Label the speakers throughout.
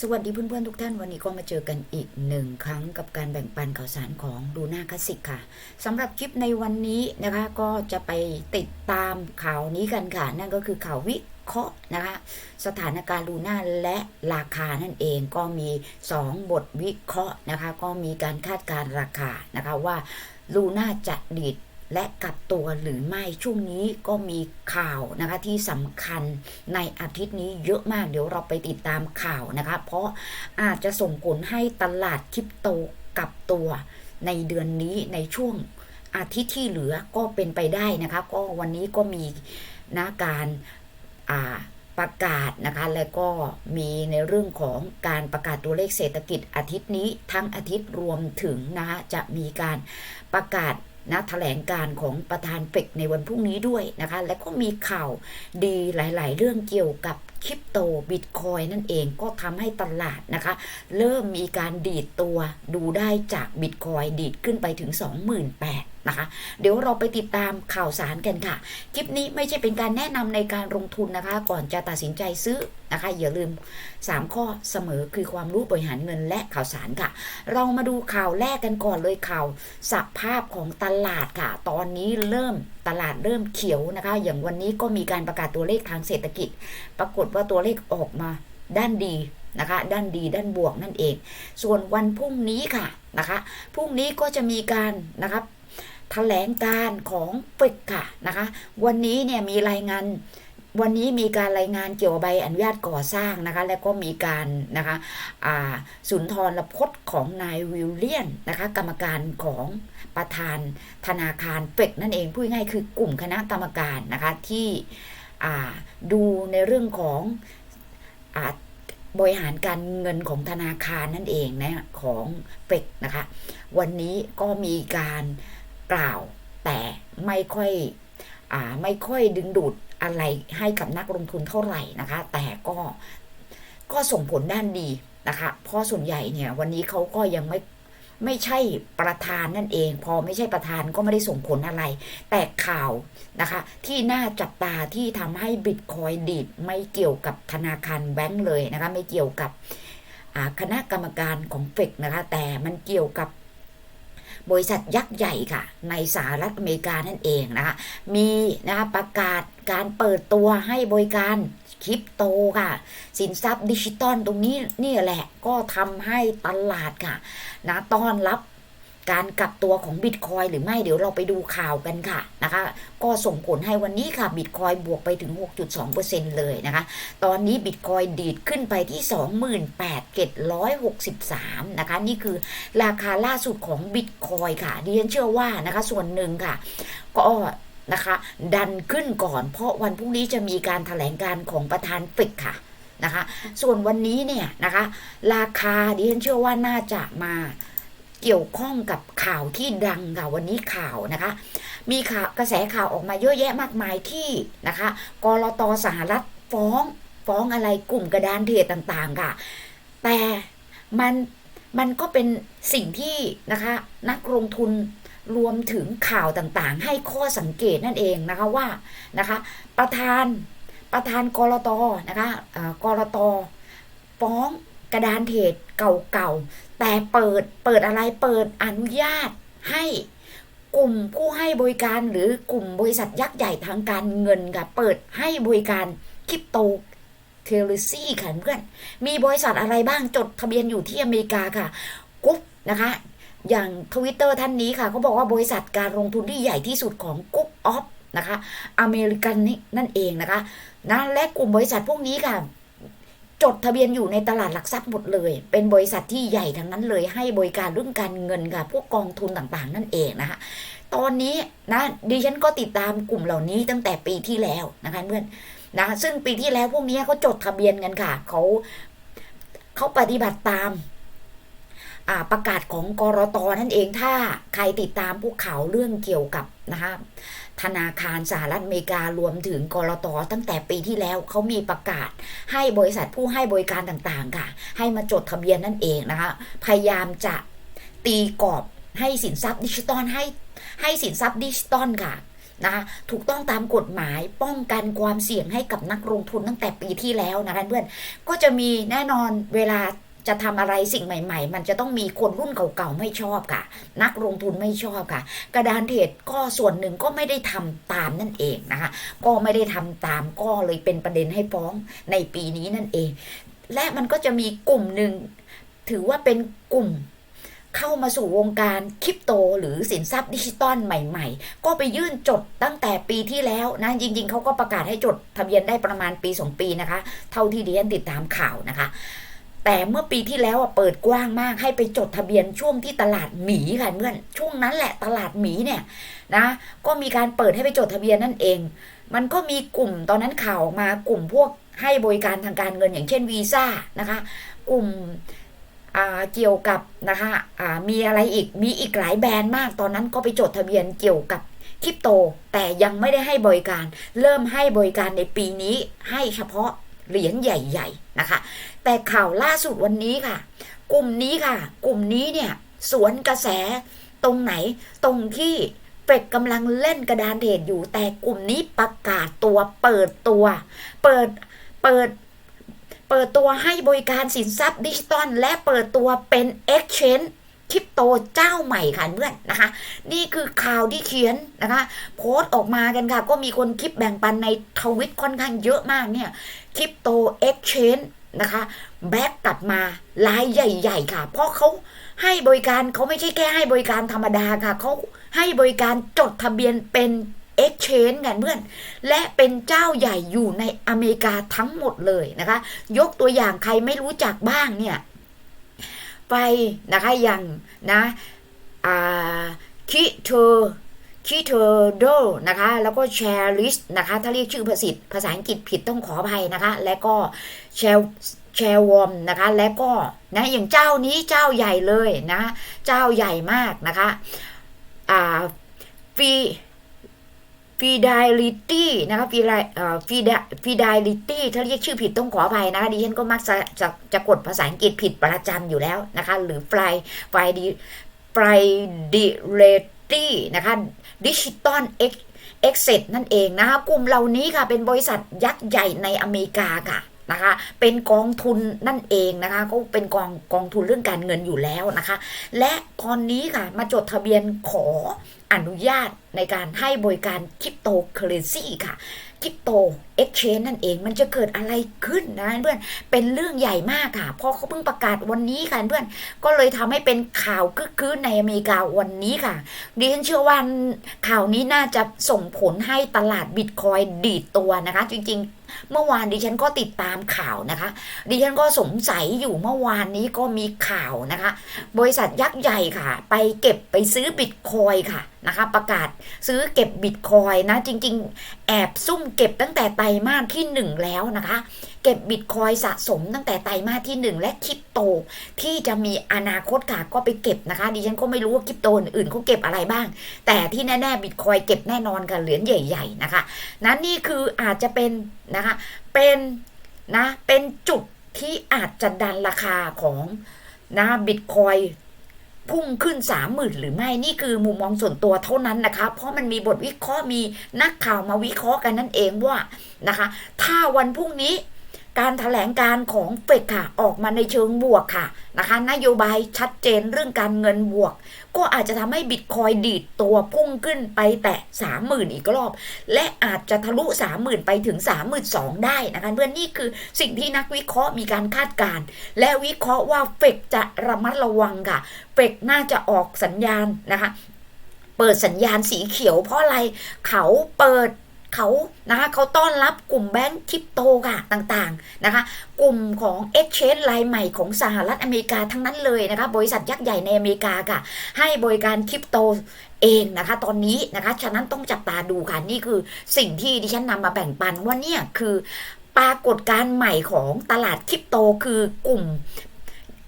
Speaker 1: สวัสดีเพื่อนๆทุกท่านวันนี้ก็มาเจอกันอีกหนึ่งครั้งกับการแบ่งปันข่าวสารของดูน่าคลาสสิกค่ะสำหรับคลิปในวันนี้นะคะก็จะไปติดตามข่าวนี้กันค่ะ นั่นก็คือข่าววิเคราะห์นะคะสถานการณ์ลูน่าและราคานั่นเองก็มี 2 บทวิเคราะห์นะคะก็มีการคาดการณ์ราคานะคะว่าลูน่าจะดีด และกลับตัวหรือไม่ช่วงนี้ก็มีข่าวนะคะที่สำคัญในอาทิตย์นี้เยอะมากเดี๋ยวเราไปติดตามข่าวนะคะ เพราะอาจจะส่งผลให้ตลาดคริปโตกลับตัวในเดือนนี้ในช่วงอาทิตย์ที่เหลือก็เป็นไปได้นะคะ ก็วันนี้ก็มีนะการาประกาศนะคะแล้วก็มีในเรื่องของการประกาศตัวเลขเศรษฐกิจอาทิตย์นี้ทั้งอาทิตย์รวมถึงนะคะจะมีการประกาศ นะแถลงการของประธานเฟกในวันพรุ่งนี้ด้วยนะคะ และก็มีข่าวดีหลาย ๆ เรื่องเกี่ยวกับคริปโตบิตคอยนั่นเองก็ทำให้ตลาดนะคะ เริ่มมีการดีดตัวดูได้จากบิตคอยดีดขึ้นไปถึง 28,000 นะคะ เดี๋ยวเราไปติดตามข่าวสารกันค่ะ คลิปนี้ไม่ใช่เป็นการแนะนำในการลงทุนนะคะ ก่อนจะตัดสินใจซื้อนะคะ อย่าลืม 3 ข้อเสมอคือความรู้บริหารเงินและข่าวสารค่ะ เรามาดูข่าวแรกกันก่อนเลยข่าวสภาพของตลาดค่ะ ตอนนี้เริ่มตลาดเริ่มเขียวนะคะ อย่างวันนี้ก็มีการประกาศตัวเลขทางเศรษฐกิจ ปรากฏว่าตัวเลขออกมาด้านดีนะคะ ด้านดีด้านบวกนั่นเอง ส่วนวันพรุ่งนี้ค่ะนะคะพรุ่งนี้ก็จะมีการนะครับ แถลงการของเฟกค่ะนะคะ วันนี้เนี่ยมีรายงานวันนี้มีการรายงานเกี่ยวกับใบอนุญาตก่อสร้างนะคะ และก็มีการนะคะอ่าสุนทรพจน์ของนายวิลเลียนนะคะ กรรมการของประธานธนาคารเฟกนั่นเองพูดง่ายคือกลุ่มคณะกรรมการนะคะ ที่อ่าดูในเรื่องของอ่าบริหารการเงินของธนาคารนั่นเองนะของเฟกนะคะ วันนี้ก็มีการ กล่าว แต่ไม่ค่อยอไม่ค่อยดึงดูดอะไรให้กับนักลงทุนเท่าไหร่นะคะ แต่ก็ก็ส่งผลด้านดีนะคะ เพราะส่วนใหญ่เนี่ยวันนี้เขาก็ยังไม่ไม่ใช่ประธานนั่นเอง พอไม่ใช่ประธานก็ไม่ได้ส่งผลอะไร แต่ข่าวนะคะ ที่น่าจับตาที่ทำให้บิตคอยดีดไม่เกี่ยวกับธนาคารแบงก์เลยนะคะ ไม่เกี่ยวกับคณะกรรมการของเฟกนะคะ แต่มันเกี่ยวกับ บริษัทยักษ์ใหญ่ค่ะ ในสหรัฐอเมริกานั่นเองนะคะ มีนะคะประกาศการเปิดตัวให้บริการคริปโตค่ะ สินทรัพย์ดิจิตอลตรงนี้นี่แหละก็ทำให้ตลาดค่ะนะต้อนรับ การกลับตัวของบิตคอยหรือไม่เดี๋ยวเราไปดูข่าวกันค่ะนะคะ ก็ส่งผลให้วันนี้ค่ะบิตคอยบวกไปถึง 6.2%เลยนะคะ ตอนนี้บิตคอยดีดขึ้นไปที่ 28,763 นะคะ นี่คือราคาล่าสุดของบิตคอยค่ะดิฉันเชื่อว่านะคะส่วนหนึ่งค่ะ ก็นะคะดันขึ้นก่อนเพราะวันพรุ่งนี้จะมีการถแถลงการของประธานฟิกค่ะนะคะ ส่วนวันนี้เนี่ยนะคะ ราคาดิฉันเชื่อว่าน่าจะมา เกี่ยวข้องกับข่าวที่ดังค่ะวันนี้ข่าวนะคะ มีข่าวกระแสข่าวออกมาเยอะแยะมากมายที่นะคะกรตสหรัฐฟ้องฟ้องอะไรกลุ่มกระดานเทรดต่างๆค่ะ แต่มันมันก็เป็นสิ่งที่นะคะนักลงทุนรวมถึงข่าวต่างๆ ให้ข้อสังเกตนั่นเองนะคะว่านะคะประธานประธานกรตนะคะกรตฟ้องกระดานเทรดเก่าๆ แต่เปิดเปิดอะไรเปิดอนุญาตให้กลุ่มผู้ให้บริการหรือกลุ่มบริษัทยักษ์ใหญ่ทางการเงินค่ะเปิดให้บริการคริปโตเคอเรซีค่ะเพื่อน มีบริษัทอะไรบ้างจดทะเบียนอยู่ที่อเมริกาค่ะกุ๊กนะคะ อย่างทวิตเตอร์ท่านนี้ค่ะเขาบอกว่าบริษัทการลงทุนที่ใหญ่ที่สุดของกุ๊กออฟนะคะ อเมริกันนี่นั่นเองนะคะนะและกลุ่มบริษัทพวกนี้ค่ะ จดทะเบียนอยู่ในตลาดหลักทรัพย์หมดเลย เป็นบริษัทที่ใหญ่ทั้งนั้นเลย ให้บริการเรื่องการเงินค่ะพวกกองทุนต่างๆ นั่นเองนะคะตอนนี้นะดิฉันก็ติดตามกลุ่มเหล่านี้ตั้งแต่ปีที่แล้วนะคะเพื่อนนะซึ่งปีที่แล้วพวกนี้เขาจดทะเบียนกันค่ะเขาเขาปฏิบัติตามประกาศของกรตนั่นเองถ้าใครติดตามพวกข่าเรื่องเกี่ยวกับนะคะ ธนาคารสหรัฐอเมริการวมถึงกรตตั้งแต่ปีที่แล้วเขามีประกาศ ให้บริษัทผู้ให้บริการต่างๆค่ะ ให้มาจดทะเบียนนั่นเองนะคะ พยายามจะตีกรอบให้สินทรัพย์ดิจิตอลให้ให้สินทรัพย์ดิจิตอลค่ะนะคะถูกต้องตามกฎหมายป้องกันความเสี่ยงให้กับนักลงทุนตั้งแต่ปีที่แล้วนะคะเพื่อนก็จะมีแน่นอนเวลา จะทำอะไรสิ่งใหม่ ๆ มันจะต้องมีคนรุ่นเก่าๆไม่ชอบค่ะ นักลงทุนไม่ชอบค่ะ กระดานเทรดก็ส่วนหนึ่งก็ไม่ได้ทำตามนั่นเองนะคะ ก็ไม่ได้ทำตามก็เลยเป็นประเด็นให้ฟ้องในปีนี้นั่นเอง และมันก็จะมีกลุ่มหนึ่งถือว่าเป็นกลุ่มเข้ามาสู่วงการคริปโตหรือสินทรัพย์ดิจิตอลใหม่ๆ ก็ไปยื่นจดตั้งแต่ปีที่แล้วนะจริง ๆเขาก็ประกาศให้จดทะเบียนได้ประมาณปี 2 ปีนะคะ เท่าที่ดิฉันติดตามข่าวนะคะ แต่เมื่อปีที่แล้วอะเปิดกว้างมากให้ไปจดทะเบียนช่วงที่ตลาดหมีค่ะเพื่อนช่วงนั้นแหละตลาดหมีเนี่ยนะก็มีการเปิดให้ไปจดทะเบียนนั่นเอง มันก็มีกลุ่มตอนนั้นข่าวมากลุ่มพวกให้บริการทางการเงินอย่างเช่นวีซ่านะคะ กลุ่มเกี่ยวกับนะคะมีอะไรอีกมีอีกหลายแบรนด์มาก ตอนนั้นก็ไปจดทะเบียนเกี่ยวกับคริปโต แต่ยังไม่ได้ให้บริการ เริ่มให้บริการในปีนี้ให้เฉพาะ เหรียญใหญ่ๆนะคะ แต่ข่าวล่าสุดวันนี้ค่ะ กลุ่มนี้ค่ะ กลุ่มนี้เนี่ย สวนกระแสตรงไหนตรงที่เป็ดกำลังเล่นกระดานเทรดอยู่ แต่กลุ่มนี้ประกาศตัวเปิดตัว เปิดเปิดเปิดตัวให้บริการสินทรัพย์ดิจิตอลและเปิดตัวเป็น Exchange คริปโตเจ้าใหม่ค่ะเพื่อนนะคะ นี่คือข่าวที่เขียนนะคะ โพสต์ออกมากันค่ะ ก็มีคนคลิปแบ่งปันในทวิตค่อนข้างเยอะมากเนี่ยคริปโต Exchange นะคะแบ็กกลับมารายใหญ่ๆค่ะ เพราะเขาให้บริการเขาไม่ใช่แค่ให้บริการธรรมดาค่ะเขาให้บริการจดทะเบียนเป็น Exchange กันเพื่อน และเป็นเจ้าใหญ่อยู่ในอเมริกาทั้งหมดเลยนะคะ ยกตัวอย่างใครไม่รู้จักบ้างเนี่ย ไปนะคะอย่างนะอ่าคิเธอคิเธอโดนะคะ แล้วก็แชร์ลิสนะคะ ถ้าเรียกชื่อภาษาภาษาอังกฤษผิดต้องขออภัยนะคะ และก็แชร์แชร์วอมนะคะ และก็นะอย่างเจ้านี้เจ้าใหญ่เลยนะ เจ้าใหญ่มากนะคะ อ่าฟี ฟีด i ลิตี้นะคะฟีไลเอ่อฟีดฟีด i ลิตี้ถ้าเรียกชื่อผิดต้องขออภัยนะคะดิฉันก็มักจะจะจะกดภาษาอังกฤษผิดประจำอยู่แล้วนะคะ หรือฟไฟดีฟดิเรตี้นะคะดิจิตอลเอ็กเอ็กเซนั่นเองนะคะกลุ่มเหล่านี้ค่ะเป็นบริษัทยักษ์ใหญ่ในอเมริกาค่ะ นะคะ เป็นกองทุนนั่นเองนะคะ ก็เป็นกองกองทุนเรื่องการเงินอยู่แล้วนะคะ และตอนนี้ค่ะมาจดทะเบียนขออนุญาตในการให้บริการคริปโตเคอเรนซีค่ะคริปโตเอ็กชแนนนั่นเองมันจะเกิดอะไรขึ้นนะเพื่อนเป็นเรื่องใหญ่มากค่ะเพราะเขาเพิ่งประกาศวันนี้ค่ะเพื่อนก็เลยทำให้เป็นข่าวคึกคืนในอเมริกาวันนี้ค่ะดิฉันเชื่อว่าข่าวนี้น่าจะส่งผลให้ตลาดบิตคอยดีดตัวนะคะ จริงๆ เมื่อวานดิฉันก็ติดตามข่าวนะคะ ดิฉันก็สงสัยอยู่เมื่อวานนี้ก็มีข่าวนะคะ บริษัทยักษ์ใหญ่ค่ะ ไปเก็บไปซื้อบิตคอยค่ะนะคะ ประกาศซื้อเก็บบิตคอยนะ จริง ๆ แอบซุ่มเก็บตั้งแต่ไตรมาสที่หนึ่งแล้วนะคะ เก็บบิตคอยสะสมตั้งแต่ไตรมาสที่หนึ่งและคริปโต ที่จะมีอนาคตค่ะก็ไปเก็บนะคะ ดิฉันก็ไม่รู้ว่าคริปโตอื่นเขาเก็บอะไรบ้าง แต่ที่แน่ๆบิตคอยเก็บแน่นอนค่ะเหรียญใหญ่ ๆ นะคะ นั้นนี่คืออาจจะเป็นนะคะเป็นนะเป็นจุดที่อาจจะดันราคาของนะบิตคอยพุ่งขึ้นสามหมื่นหรือไม่นี่คือมุมมองส่วนตัวเท่านั้นนะคะ เพราะมันมีบทวิเคราะห์มีนักข่าวมาวิเคราะห์กันนั่นเองว่านะคะ ถ้าวันพรุ่งนี้ การถแถลงการของเฟดค่ะ ออกมาในเชิงบวกค่ะนะคะ นโยบายชัดเจนเรื่องการเงินบวก ก็อาจจะทำให้บิตคอยดีดตัวพุ่งขึ้นไปแตะสามหมื่นอีกรอบ และอาจจะทะลุสามหมื่นไปถึงสามหมื่นสองได้นะคะเพื่อนนี่คือสิ่งที่นักวิเคราะห์มีการคาดการณ์และวิเคราะห์ว่าเฟดจะระมัดระวังค่ะ เฟดน่าจะออกสัญญาณนะคะ เปิดสัญญาณสีเขียวเพราะอะไรเขาเปิด เขานะคะเขาต้อนรับกลุ่มแบงค์คริปโตค่ะต่างๆนะคะ กลุ่มของ Exchange รายใหม่ของสหรัฐอเมริกาทั้งนั้นเลยนะคะ บริษัทยักษ์ใหญ่ในอเมริกาค่ะ ให้บริการคริปโตเองนะคะ ตอนนี้นะคะ ฉะนั้นต้องจับตาดูค่ะ นี่คือสิ่งที่ดิฉันนำมาแบ่งปันว่าเนี่ยคือปรากฏการณ์ใหม่ของตลาดคริปโตคือกลุ่ม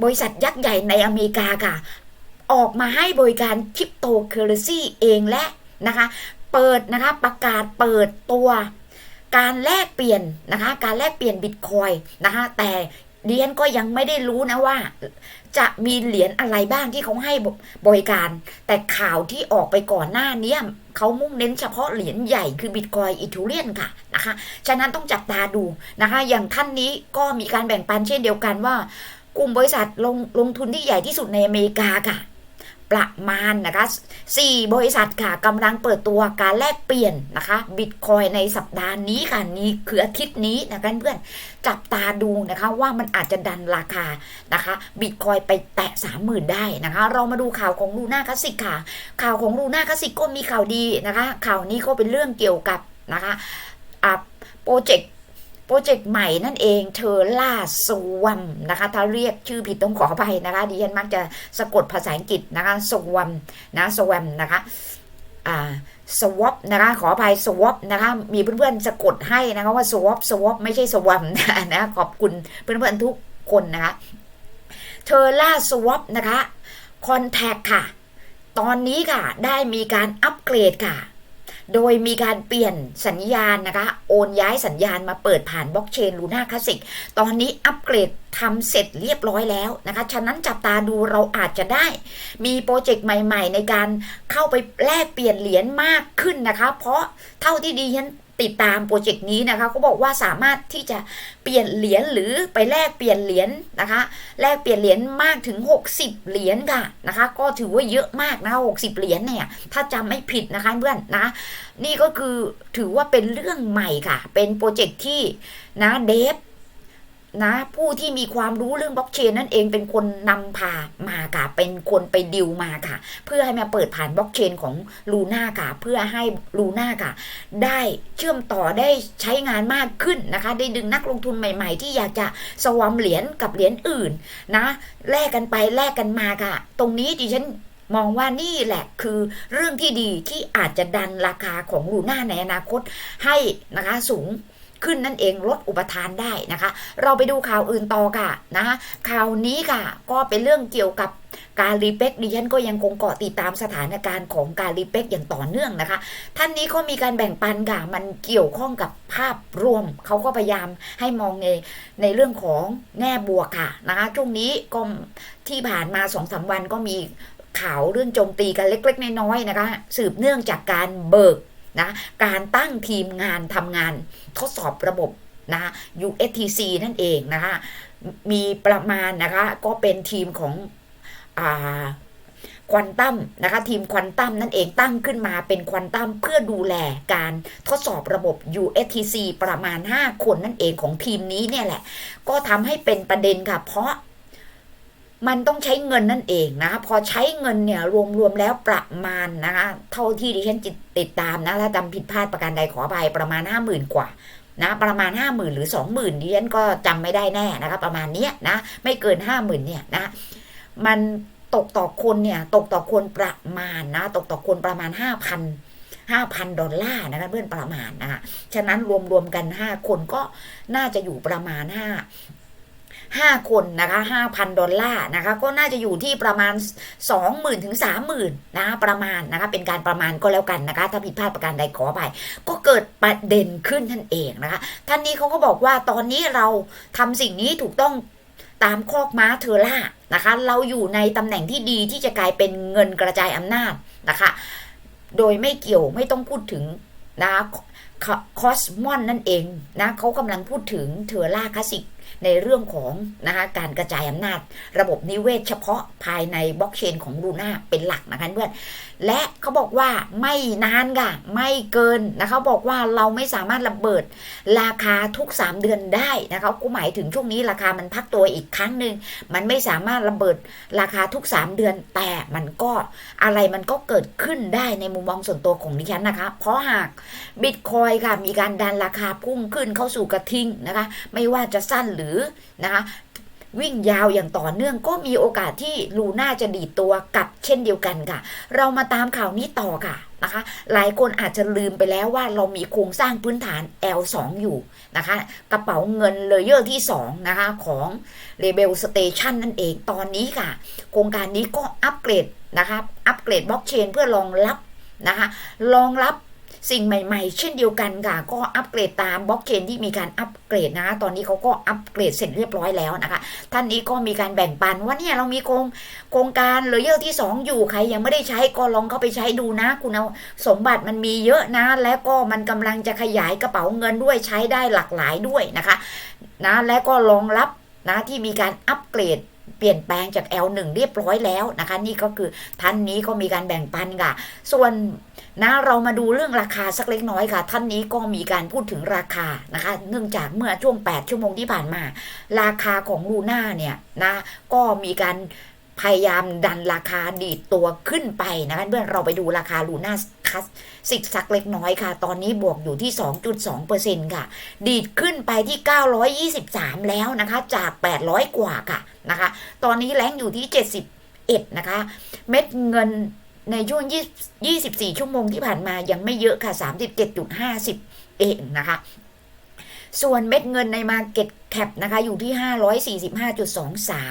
Speaker 1: บริษัทยักษ์ใหญ่ในอเมริกาค่ะ ออกมาให้บริการคริปโตเคอเรซีเองและนะคะ เปิดนะคะประกาศเปิดตัวการแลกเปลี่ยนนะคะการแลกเปลี่ยนบิตคอยนะคะแต่เดียนก็ยังไม่ได้รู้นะว่า จะมีเหรียญอะไรบ้างที่เขาให้บริการ แต่ข่าวที่ออกไปก่อนหน้านี้เขามุ่งเน้นเฉพาะเหรียญใหญ่คือบิตคอยอีทูเรียนค่ะนะคะฉะนั้นต้องจับตาดูนะคะอย่างท่านนี้ก็มีการแบ่งปันเช่นเดียวกันว่า กลุ่มบริษัทลงลงทุนที่ใหญ่ที่สุดในอเมริกาค่ะ ประมาณนะคะสี่บริษัทค่ะกำลังเปิดตัวการแลกเปลี่ยนนะคะบิตคอยในสัปดาห์นี้ค่ะนี้คืออาทิตย์นี้นะคะเพื่อนจับตาดูนะคะว่ามันอาจจะดันราคานะคะบิตคอยไปแตะสามหมื่นได้นะคะ เรามาดูข่าวของลูน่าคลาสสิกค่ะ ข่าวของลูน่าคลาสสิกก็มีข่าวดีนะคะ ข่าวนี้ก็เป็นเรื่องเกี่ยวกับนะคะอ่าโปรเจกต์ โปรเจกต์ใหม่นั่นเองเทอร่าสวัมนะคะ ถ้าเรียกชื่อผิดต้องขออภัยนะคะ ดิฉันมักจะสะกดภาษาอังกฤษนะคะสวัมนะสวัมนะคะอ่าสวอปนะคะขออภัยสวอปนะคะมีเพื่อนๆสะกดให้นะคะว่าสวอปสวอปไม่ใช่สวัมนะนะขอบคุณเพื่อนๆทุกคนนะคะเทอร่าสวอปนะคะคอนแทคค่ะ ตอนนี้ค่ะได้มีการอัปเกรดค่ะ โดยมีการเปลี่ยนสัญญาณนะคะ โอนย้ายสัญญาณมาเปิดผ่านบล็อกเชนลูน่าคลาสสิกตอนนี้อัปเกรดทำเสร็จเรียบร้อยแล้วนะคะ ฉะนั้นจับตาดูเราอาจจะได้ มีโปรเจกต์ใหม่ ๆ ในการเข้าไปแลกเปลี่ยนเหรียญมากขึ้นนะคะ เพราะเท่าที่ดีฉัน ติดตามโปรเจกต์นี้นะคะเขาบอกว่าสามารถที่จะเปลี่ยนเหรียญหรือไปแลกเปลี่ยนเหรียญนะคะ แลกเปลี่ยนเหรียญมากถึง 60 เหรียญค่ะนะคะ ก็ถือว่าเยอะมากนะ60 เหรียญเนี่ยถ้าจำไม่ผิดนะคะเพื่อนนะนี่ก็คือถือว่าเป็นเรื่องใหม่ค่ะ เป็นโปรเจกต์ที่นะเดฟ นะ ผู้ที่มีความรู้เรื่องบล็อกเชนนั่นเองเป็นคนนำพามาค่ะ เป็นคนไปดิวมาค่ะ เพื่อให้มาเปิดผ่านบล็อกเชนของลูน่าค่ะ เพื่อให้ลูน่าค่ะ ได้เชื่อมต่อได้ใช้งานมากขึ้นนะคะ ได้ดึงนักลงทุนใหม่ ๆ ที่อยากจะสวมเหรียญกับเหรียญอื่นนะแลกกันไปแลกกันมาค่ะ ตรงนี้ดิฉันมองว่านี่แหละคือเรื่องที่ดีที่อาจจะดันราคาของลูน่าในอนาคตให้นะคะสูง ขึ้นนั่นเองลดอุปทานได้นะคะ เราไปดูข่าวอื่นต่อค่ะนะคะข่าวนี้ค่ะ ก็เป็นเรื่องเกี่ยวกับการรีเป็กดิฉันก็ยังคงเกาะติดตามสถานการณ์ของการรีเป็กอย่างต่อเนื่องนะคะ ท่านนี้ก็มีการแบ่งปันค่ะ มันเกี่ยวข้องกับภาพรวม เขาก็พยายามให้มองในในเรื่องของแง่บวกค่ะนะคะช่วงนี้ก็ที่ผ่านมาสองสาวันก็มีข่าวเรื่องโจมตีกันเล็ก ๆ น้อยๆนะคะ สืบเนื่องจากการเบิก นะการตั้งทีมงานทำงานทดสอบระบบนะ USTC นั่นเองนะคะมีประมาณนะคะก็เป็นทีมของอ่าควอนตัมนะคะทีมควอนตัมนั่นเองตั้งขึ้นมาเป็นควอนตัมเพื่อดูแลการทดสอบระบบ USTC ประมาณ 5 คนนั่นเองของทีมนี้เนี่ยแหละ ก็ทำให้เป็นประเด็นค่ะ เพราะ มันต้องใช้เงินนั่นเองนะ พอใช้เงินเนี่ยรวมๆแล้วประมาณนะคะ เท่าที่ดิฉันติดตามนะถ้าจำผิดพลาดประการใดขออภัยประมาณห้าหมื่นกว่านะประมาณห้าหมื่นหรือสองหมื่นดิฉันก็จำไม่ได้แน่นะคะประมาณเนี้ยนะ ไม่เกินห้าหมื่นเนี่ยนะ มันตกต่อคนเนี่ย ตกต่อคนประมาณนะ ตกต่อคนประมาณห้าพันห้าพันดอลลาร์นะคะเพื่อนประมาณนะคะฉะนั้นรวมๆกันห้าคนก็น่าจะอยู่ประมาณห้าห้าคนนะคะห้าพันดอลลาร์นะคะ ก็น่าจะอยู่ที่ประมาณสองหมื่นถึงสามหมื่นนะประมาณนะคะเป็นการประมาณก็แล้วกันนะคะ ถ้าผิดพลาดประการใดขอไปก็เกิดประเด็นขึ้นท่านเองนะคะ ท่านนี้เขาก็บอกว่าตอนนี้เราทำสิ่งนี้ถูกต้องตามคอกม้าเทอร่านะคะ เราอยู่ในตำแหน่งที่ดีที่จะกลายเป็นเงินกระจายอำนาจนะคะ โดยไม่เกี่ยวไม่ต้องพูดถึงนะคะ คอสมอนนั่นเองนะเขากำลังพูดถึงเทอร่าคลาสสิกในเรื่องของนะคะการกระจายอำนาจ ระบบนิเวศเฉพาะภายในบล็อกเชนของลูน่าเป็นหลักนะคะเพื่อนและเขาบอกว่าไม่นานค่ะ ไม่เกินนะคะบอกว่าเราไม่สามารถระเบิดราคาทุก 3 เดือนได้นะคะก็หมายถึงช่วงนี้ราคามันพักตัวอีกครั้งหนึ่งมันไม่สามารถระเบิดราคาทุก 3 เดือนแต่มันก็อะไรมันก็เกิดขึ้นได้ในมุมมองส่วนตัวของดิฉันนะคะ เพราะหากบิตคอยค่ะมีการดันราคาพุ่งขึ้นเข้าสู่กระทิงนะคะ ไม่ว่าจะสั้นหรือนะคะ วิ่งยาวอย่างต่อเนื่องก็มีโอกาสที่ลูน่าจะดีดตัวกลับเช่นเดียวกันค่ะ เรามาตามข่าวนี้ต่อค่ะนะคะ หลายคนอาจจะลืมไปแล้วว่าเรามีโครงสร้างพื้นฐาน L2 อยู่นะคะ กระเป๋าเงินเลเยอร์ที่ 2 นะคะ ของ Rebel Station นั่นเองตอนนี้ค่ะ โครงการนี้ก็อัปเกรดนะคะอัปเกรดบล็อกเชนเพื่อรองรับนะคะรองรับ สิ่งใหม่ๆ เช่นเดียวกันค่ะ ก็อัปเกรดตามบล็อกเชนที่มีการอัปเกรดนะ ตอนนี้เขาก็อัปเกรดเสร็จเรียบร้อยแล้วนะคะ ท่านนี้ก็มีการแบ่งปันว่าเนี่ยเรามีโครงโครงการเลเยอร์ที่ 2 อยู่ใครยังไม่ได้ใช้ก็ลองเข้าไปใช้ดูนะ คุณเอาสมบัติมันมีเยอะนะ และก็มันกำลังจะขยายกระเป๋าเงินด้วยใช้ได้หลากหลายด้วยนะคะนะและก็รองรับนะที่มีการอัปเกรด เปลี่ยนแปลงจาก L1 เรียบร้อยแล้วนะคะ นี่ก็คือท่านนี้ก็มีการแบ่งปันค่ะ ส่วนนะเรามาดูเรื่องราคาสักเล็กน้อยค่ะ ท่านนี้ก็มีการพูดถึงราคานะคะ เนื่องจากเมื่อช่วง 8 ชั่วโมงที่ผ่านมา ราคาของลูน่าเนี่ยนะก็มีการพยายามดันราคาดีดตัวขึ้นไปนะคะเมื่อเราไปดูราคาลูน่า คัสสิกสักเล็กน้อยค่ะ ตอนนี้บวกอยู่ที่ 2.2%ค่ะ ดีดขึ้นไปที่ 923 แล้วนะคะ จาก 800 กว่าค่ะนะคะ ตอนนี้แรงอยู่ที่ 71 นะคะ เม็ดเงินในช่วง 24 ชั่วโมงที่ผ่านมายังไม่เยอะค่ะ 37.50 เองนะคะ ส่วนเม็ดเงินใน Market Cap นะคะ อยู่ที่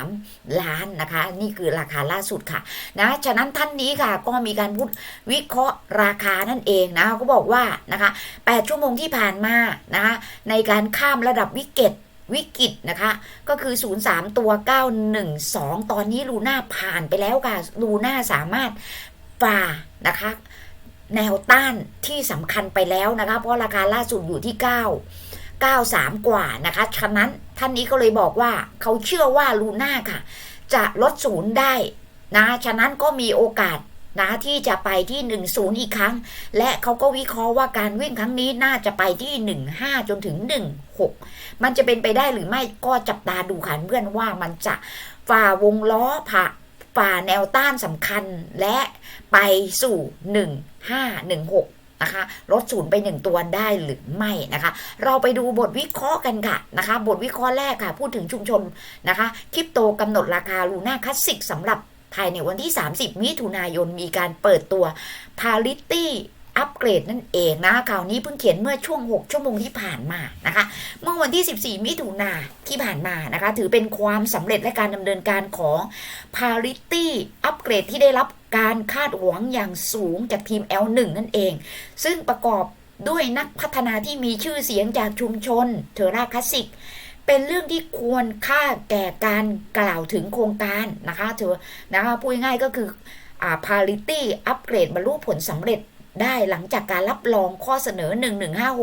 Speaker 1: 545.23 ล้านนะคะ นี่คือราคาล่าสุดค่ะ นะ ฉะนั้นท่านนี้ค่ะ ก็มีการพูดวิเคราะห์ราคานั่นเองนะก็บอกว่านะคะ 8 ชั่วโมงที่ผ่านมานะคะในการข้ามระดับวิกฤตวิกฤตนะคะ ก็คือ 03 ตัว 912 ตอนนี้ลูน่าผ่านไปแล้วค่ะ ลูน่าสามารถฝ่านะคะ แนวต้านที่สำคัญไปแล้วนะคะ เพราะราคาล่าสุดอยู่ที่ 9 93 กว่านะคะฉะนั้นท่านนี้ก็เลยบอกว่าเขาเชื่อว่าลูน่าค่ะ จะลดศูนย์ได้นะฉะนั้นก็มีโอกาสนะที่จะไปที่ 10 อีกครั้ง และเขาก็วิเคราะห์ว่าการวิ่งครั้งนี้น่าจะไปที่ 15 จนถึง 16 มันจะเป็นไปได้หรือไม่ก็จับตาดูขันเพื่อนว่ามันจะฝ่าวงล้อผ่าฝ่าแนวต้านสำคัญและไปสู่ 1516 นะคะลดศูนย์ไป 1 ตัวได้หรือไม่นะคะ เราไปดูบทวิเคราะห์กันค่ะนะคะ บทวิเคราะห์แรกค่ะ พูดถึงชุมชนนะคะคริปโตกำหนดราคาลูน่าคลาสสิกสำหรับภายในวันที่ 30 มิถุนายนมีการเปิดตัว Parity อัปเกรดนั่นเองนะข่าวนี้เพิ่งเขียนเมื่อช่วง 6 ชั่วโมงที่ผ่านมานะคะ เมื่อวันที่ 14 มิถุนาที่ผ่านมานะคะ ถือเป็นความสำเร็จและการดำเนินการของ Parity อัปเกรดที่ได้รับ การคาดหวังอย่างสูงจากทีม L1 นั่นเอง ซึ่งประกอบด้วยนักพัฒนาที่มีชื่อเสียงจากชุมชนเทอร่าคลาสสิกเป็นเรื่องที่ควรค่าแก่การกล่าวถึงโครงการนะคะเธอนะคะพูดง่ายก็คืออ่า parity อัปเกรดบรรลุผลสำเร็จได้หลังจากการรับรองข้อเสนอ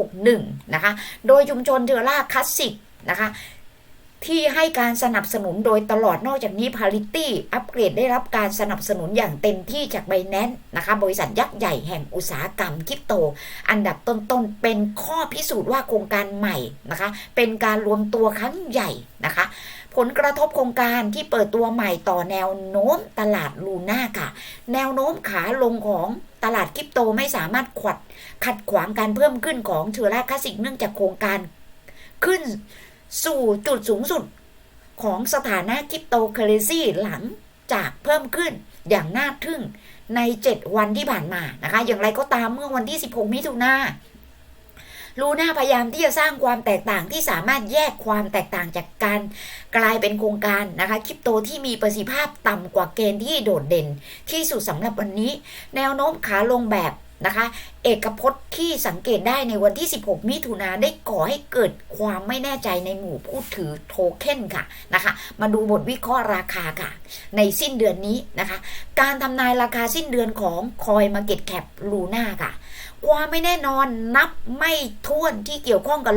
Speaker 1: 11561 นะคะ โดยชุมชนเทอร่าคลาสสิกนะคะ ที่ให้การสนับสนุนโดยตลอดนอกจากนี้ Parity อัปเกรดได้รับการสนับสนุนอย่างเต็มที่จากไบแนนนะคะบริษัทยักษ์ใหญ่แห่งอุตสาหกรรมคริปโต อันดับต้นๆ เป็นข้อพิสูจน์ว่าโครงการใหม่นะคะ เป็นการรวมตัวครั้งใหญ่นะคะ ผลกระทบโครงการที่เปิดตัวใหม่ต่อแนวโน้มตลาดลูน่าค่ะ แนวโน้มขาลงของตลาดคริปโตไม่สามารถขัดขัดขวางการเพิ่มขึ้นของเทอร่าคลาสสิกเนื่องจากโครงการขึ้น สู่จุดสูงสุด ของสถานะคริปโตเคอเรซีหลังจากเพิ่มขึ้นอย่างน่าทึ่งใน 7 วันที่ผ่านมานะคะ อย่างไรก็ตามเมื่อวันที่ 16 มิถุนาลูน่าพยายามที่จะสร้างความแตกต่างที่สามารถแยกความแตกต่างจากการกลายเป็นโครงการนะคะคริปโตที่มีประสิทธิภาพต่ำกว่าเกณฑ์ที่โดดเด่นที่สุดสำหรับวันนี้ แนวโน้มขาลงแบบ นะคะ เอกพจน์ที่สังเกตได้ในวันที่ 16 มิถุนาได้ก่อให้เกิดความไม่แน่ใจในหมู่ผู้ถือโทเค็นค่ะนะคะ มาดูบทวิเคราะห์ราคาค่ะ ในสิ้นเดือนนี้นะคะ การทำนายราคาสิ้นเดือนของคอยมาเก็ตแคปลูน่าค่ะ ความไม่แน่นอนนับไม่ถ้วนที่เกี่ยวข้องกับ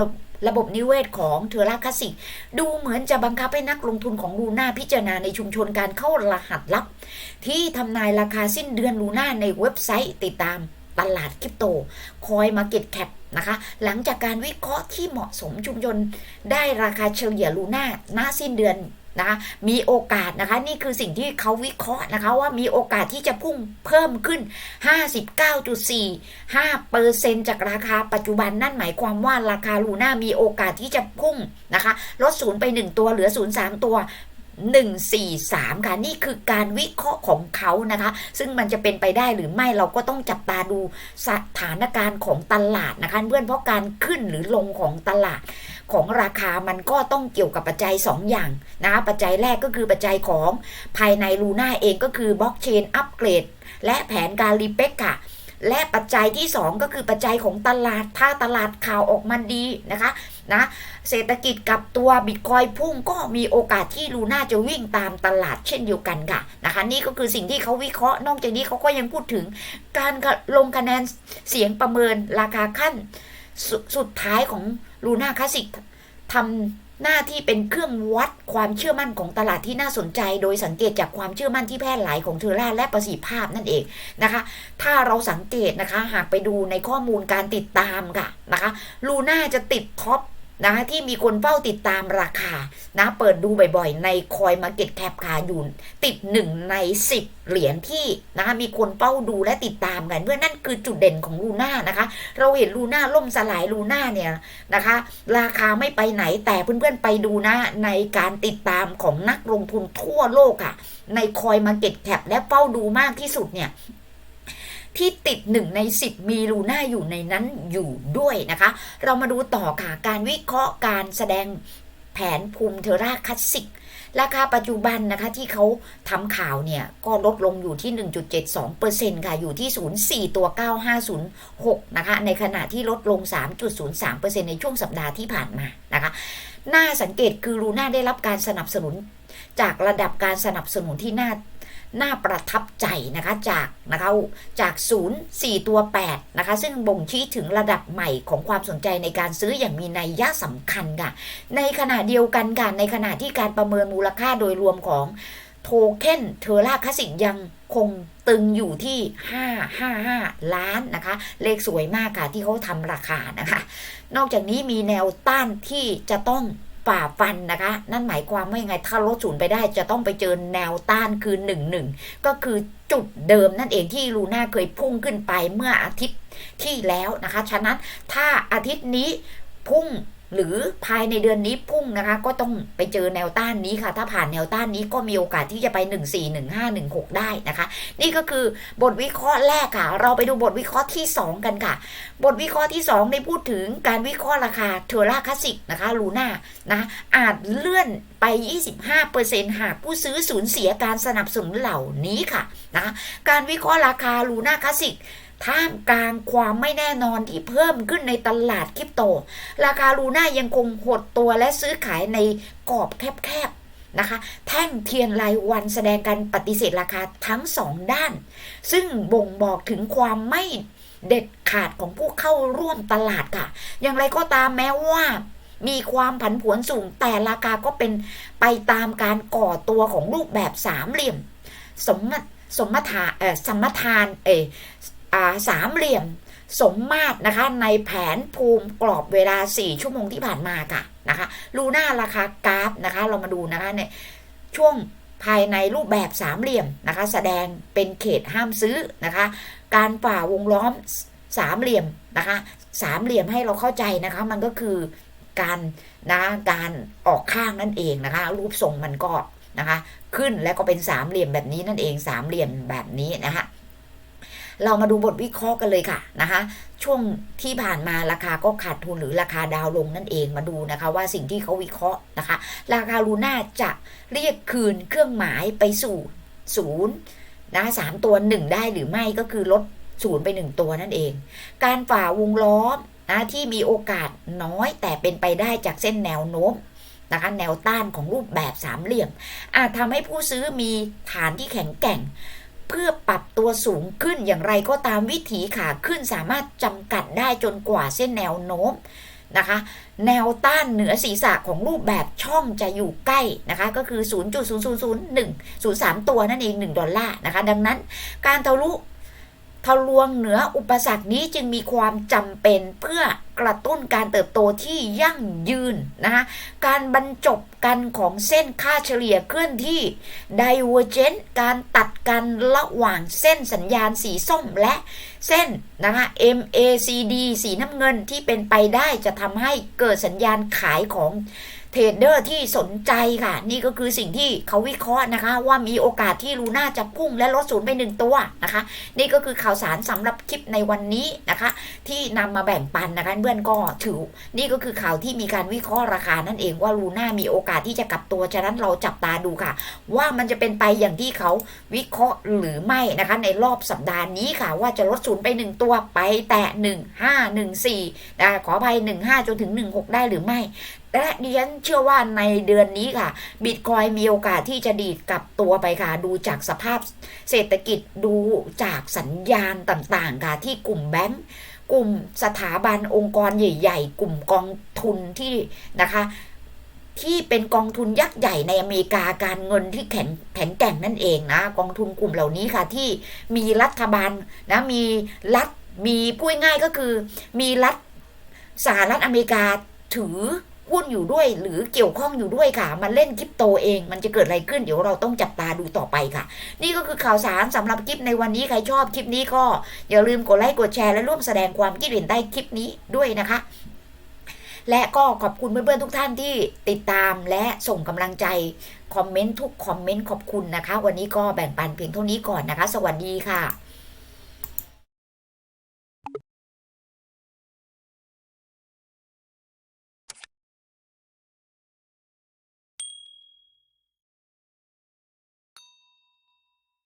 Speaker 1: ระบบนิเวศของเทอร่าคาสสิกดูเหมือนจะบังคับให้นักลงทุนของลูน่าพิจารณาในชุมชนการเข้ารหัสลับ ที่ทำนายราคาสิ้นเดือนลูน่าในเว็บไซต์ติดตาม ตลาดคริปโตคอยมาเก็ตแคปนะคะหลังจากการวิเคราะห์ที่เหมาะสมชุมชนได้ราคาเฉลี่ยลูน่าหน้าสิ้นเดือนนะคะมีโอกาสนะคะนี่คือสิ่งที่เขาวิเคราะห์นะคะว่ามีโอกาสที่จะพุ่งเพิ่มขึ้น 59.45เปอร์เซ็นจากราคาปัจจุบันนั่นหมายความว่าราคาลูน่ามีโอกาสที่จะพุ่งนะคะลดศูนย์ไป 1 ตัวเหลือ 0.3 ตัว 143 ค่ะ นี่คือการวิเคราะห์ของเขานะคะ ซึ่งมันจะเป็นไปได้หรือไม่เราก็ต้องจับตาดูสถานการณ์ของตลาดนะคะ เพื่อนเพราะการขึ้นหรือลงของตลาดของราคามันก็ต้องเกี่ยวกับปัจจัย 2 อย่างนะคะปัจจัยแรกก็คือปัจจัยของภายในลูน่าเองก็คือบล็อกเชนอัปเกรดและแผนการรีเปกค่ะ และปัจจัยที่ 2 ก็คือปัจจัยของตลาด ถ้าตลาดข่าวออกมาดีนะคะนะเศรษฐกิจกับตัวบิตคอยพุ่งก็มีโอกาสที่ลูน่าจะวิ่งตามตลาดเช่นเดียวกันค่ะนะคะนี่ก็คือสิ่งที่เขาวิเคราะห์ นอกจากนี้เขาก็ยังพูดถึง การลงคะแนนเสียงประเมินราคาขั้นสสุดท้ายของลูน่าคลาสสิกทำ หน้าที่เป็นเครื่องวัดความเชื่อมั่นของตลาดที่น่าสนใจ โดยสังเกตจากความเชื่อมั่นที่แพร่หลายของเทอร่าและประสิทธิภาพนั่นเองนะคะ ถ้าเราสังเกตนะคะหากไปดูในข้อมูลการติดตามค่ะนะคะลูน่าจะติดท็อป นะคะที่มีคนเฝ้าติดตามราคานะเปิดดูบ่อยๆ ในคอยมาเก็ตแคปคาอยู่ติดหนึ่งใน10เหรียญที่นะคะมีคนเฝ้าดูและติดตามกันเพื่อนั่นคือจุดเด่นของลูน่านะคะ เราเห็นลูน่าล่มสลายลูน่าเนี่ยนะคะ ราคาไม่ไปไหนแต่เพื่อนๆไปดูนะในการติดตามของนักลงทุนทั่วโลกอะ่ะ ในคอยมาเก็ตแคปและเฝ้าดูมากที่สุดเนี่ย ที่ติดหนึ่งใน 10 มีลูน่าอยู่ในนั้นอยู่ด้วยนะคะ เรามาดูต่อค่ะ การวิเคราะห์การแสดงแผนภูมิเทอร่าคลาสสิกราคาปัจจุบันนะคะที่เขาทำข่าวเนี่ย ก็ลดลงอยู่ที่ 1.72%ค่ะอยู่ที่ 04 ตัว 9506 นะคะ ในขณะที่ลดลง 3.03%ในช่วงสัปดาห์ที่ผ่านมานะคะ น่าสังเกตคือลูน่าได้รับการสนับสนุนจากระดับการสนับสนุนที่น่า น่าประทับใจนะคะจากนะคะจาก0 4ตัว8นะคะซึ่งบ่งชี้ถึงระดับใหม่ของความสนใจในการซื้ออย่างมีนัยยะสำคัญค่ะ ในขณะเดียวกันค่ะในขณะที่การประเมินมูลค่าโดยรวมของโทเค็นเทอร่าคลาสสิกยังคงตึงอยู่ที่ 555 ล้านนะคะ เลขสวยมากค่ะที่เขาทำราคานะคะ นอกจากนี้มีแนวต้านที่จะต้อง ฝ่าฟันนะคะ นั่นหมายความว่ายังไงถ้าลดศูนย์ไปได้จะต้องไปเจอแนวต้านคือ1นึก็คือจุดเดิมนั่นเองที่ลูน่าเคยพุ่งขึ้นไปเมื่ออาทิตย์ที่แล้วนะคะ ฉะนั้นถ้าอาทิตย์นี้พุ่ง หรือภายในเดือนนี้พุ่งนะคะ ก็ต้องไปเจอแนวต้านนี้ค่ะ ถ้าผ่านแนวต้านนี้ก็มีโอกาสที่จะไป 1 4 1 5 1 6 ได้นะคะ นี่ก็คือบทวิเคราะห์แรกค่ะ เราไปดูบทวิเคราะห์ที่ 2 กันค่ะ บทวิเคราะห์ที่ 2 ได้พูดถึงการวิเคราะห์ราคาเทอร่าคลาสสิกนะคะลูน่านะอาจเลื่อนไป 25%หากผู้ซื้อสูญเสียการสนับสนุนเหล่านี้ค่ะนะการวิเคราะห์ราคาลูน่าคลาสสิก ท่ามกลางความไม่แน่นอนที่เพิ่มขึ้นในตลาดคริปโต ราคาลูน่ายังคงหดตัวและซื้อขายในกรอบแคบๆนะคะ แท่งเทียนรายวันแสดงการปฏิเสธราคาทั้งสองด้าน ซึ่งบ่งบอกถึงความไม่เด็ดขาดของผู้เข้าร่วมตลาดค่ะ อย่างไรก็ตามแม้ว่ามีความผันผวนสูงแต่ราคาก็เป็นไปตามการก่อตัวของรูปแบบสามเหลี่ยม สมมสมทาเออสมทานเอ สามเหลี่ยมสมมาตรนะคะ ในแผนภูมิกรอบเวลา 4 ชั่วโมงที่ผ่านมาค่ะนะคะลูน่าราคากราฟนะคะ เรามาดูนะคะในช่วงภายในรูปแบบสามเหลี่ยมนะคะ แสดงเป็นเขตห้ามซื้อนะคะ การฝ่าวงล้อมสามเหลี่ยมนะคะสามเหลี่ยมให้เราเข้าใจนะคะ มันก็คือการนะการออกข้างนั่นเองนะคะ รูปทรงมันก็นะคะ ขึ้นแล้วก็เป็นสามเหลี่ยมแบบนี้นั่นเองสามเหลี่ยมแบบนี้นะคะ เรามาดูบทวิเคราะห์กันเลยค่ะนะคะ ช่วงที่ผ่านมาราคาก็ขาดทุนหรือราคาดาวลงนั่นเองมาดูนะคะ ว่าสิ่งที่เขาวิเคราะห์นะคะ ราคาลูน่าจะเรียกคืนเครื่องหมายไปสู่ศูนย์นะสามตัวหนึ่งได้หรือไม่ก็คือลดศูนย์ไปหนึ่งตัวนั่นเอง การฝ่าวงล้อมนะที่มีโอกาสน้อยแต่เป็นไปได้จากเส้นแนวโน้มนะคะแนวต้านของรูปแบบสามเหลี่ยม อาจทำให้ผู้ซื้อมีฐานที่แข็งแกร่ง เพื่อปรับตัวสูงขึ้นอย่างไรก็ตามวิถีขาขึ้นสามารถจำกัดได้จนกว่าเส้นแนวโน้มนะคะ แนวต้านเหนือศีรษะของรูปแบบช่องจะอยู่ใกล้นะคะ ก็คือ 0.0001 03 ตัวนั่นเอง 1 ดอลลาร์นะคะ ดังนั้นการทะลุ ทะลวงเหนืออุปสรรคนี้จึงมีความจำเป็นเพื่อกระตุ้นการเติบโตที่ยั่งยืนนะคะการบรรจบกันของเส้นค่าเฉลี่ยเคลื่อนที่ divergent การตัดกันระหว่างเส้นสัญญาณสีส้มและเส้นนะคะ MACD สีน้ำเงินที่เป็นไปได้จะทำให้เกิดสัญญาณขายของ เทรดเดอร์ที่สนใจค่ะ นี่ก็คือสิ่งที่เขาวิเคราะห์นะคะ ว่ามีโอกาสที่ลูน่าจะพุ่งและลดศูนย์ไปหนึ่งตัวนะคะ นี่ก็คือข่าวสารสำหรับคลิปในวันนี้นะคะ ที่นำมาแบ่งปันนะคะเพื่อนก็ถือ นี่ก็คือข่าวที่มีการวิเคราะห์ราคานั่นเองว่าลูน่ามีโอกาสที่จะกลับตัวฉะนั้นเราจับตาดูค่ะ ว่ามันจะเป็นไปอย่างที่เขาวิเคราะห์หรือไม่นะคะ ในรอบสัปดาห์นี้ค่ะ ว่าจะลดศูนย์ไปหนึ่งตัวไปแตะหนึ่งห้าหนึ่งสี่ขออภัยหนึ่งห้าจนถึงหนึ่งหกได้หรือไม่ และดิฉันเชื่อว่าในเดือนนี้ค่ะบิตคอยมีโอกาสที่จะดีดกลับตัวไปค่ะ ดูจากสภาพเศรษฐกิจดูจากสัญญาณต่างๆ ค่ะ ที่กลุ่มแบงก์กลุ่มสถาบันองค์กรใหญ่ ๆ กลุ่มกองทุนที่นะคะที่เป็นกองทุนยักษ์ใหญ่ในอเมริกาการเงินที่แข็งแข็งแกร่งนั่นเองนะ กองทุนกลุ่มเหล่านี้ค่ะที่มีรัฐบาลนะมีรัฐมีพูดง่ายก็คือ มีรัฐสหรัฐอเมริกาถือ หุ้นอยู่ด้วยหรือเกี่ยวข้องอยู่ด้วยค่ะ มันเล่นคริปโตเอง มันจะเกิดอะไรขึ้นเดี๋ยวเราต้องจับตาดูต่อไปค่ะ นี่ก็คือข่าวสารสำหรับคลิปในวันนี้ใครชอบคลิปนี้ก็อย่าลืมกดไลค์กดแชร์และร่วมแสดงความคิดเห็นใต้คลิปนี้ด้วยนะคะ และก็ขอบคุณเพื่อนๆทุกท่านที่ติดตามและส่งกำลังใจคอมเมนต์ทุกคอมเมนต์ขอบคุณนะคะ วันนี้ก็แบ่งปันเพียงเท่านี้ก่อนนะคะ สวัสดีค่ะ